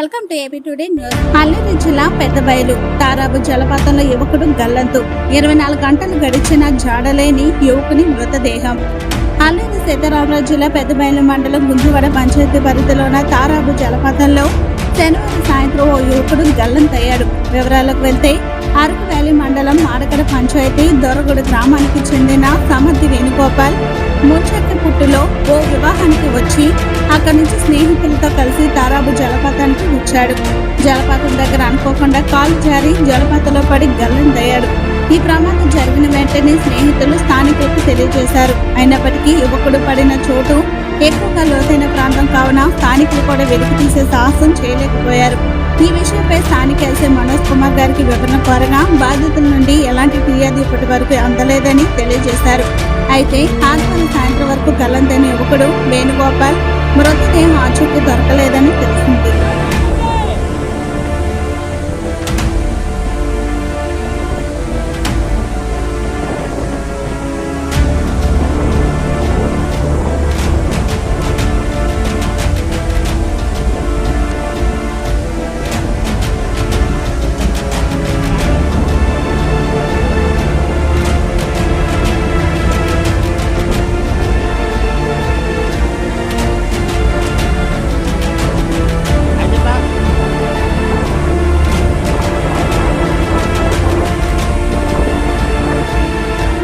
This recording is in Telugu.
Welcome to AP today news. Alluri జిల్లా పెద్దబయలు. తారాబు జలపాతంలో యువకుడు గల్లంతు. ఇరవై నాలుగు గంటలు గడిచిన జాడలేని యువకుని మృతదేహం. అల్లూరి సీతారామరాజు జిల్లా పెద్దబయలు మండలం గుంజువాడ పంచాయతీ పరిధిలోన తారాబు జలపాతంలో శనివారం సాయంత్రం ఓ యువకుడు గల్లంతయ్యాడు. వివరాలకు వెళ్తే అరకు వ్యాలీ మండలం మాడకడ పంచాయతీ దొరగుడు గ్రామానికి చెందిన సమర్థి వేణుగోపాల్ ముంచెత్తి పుట్టులో ఓ వివాహానికి వచ్చి అక్కడి నుంచి స్నేహితులతో కలిసి తారాబు జలపాతానికి వచ్చాడు. జలపాతం దగ్గర అనుకోకుండా కాలు జారి జలపాతంలో పడి గల్లంతయ్యాడు ఈ ప్రమాదం జరిగిన వెంటనే స్నేహితులు స్థానికులకు తెలియజేశారు. అయినప్పటికీ యువకుడు పడిన చోటు ఎక్కువగా లోతైన ప్రాంతం కావున స్థానికులు కూడా వెలికి తీసే సాహసం చేయలేకపోయారు. ఈ విషయంపై స్థానిక ఎస్ఐ మనోజ్ కుమార్ గారికి వివరణ కోరగా బాధితుల నుండి ఎలాంటి ఫిర్యాదు ఇప్పటి వరకు అందలేదని తెలియజేశారు. అయితే ఆదివారం సాయంత్రం వరకు గల్లంతైన యువకుడు వేణుగోపాల్ మృతదేహం ఆచూకీ దొరకలేదని తెలిసింది.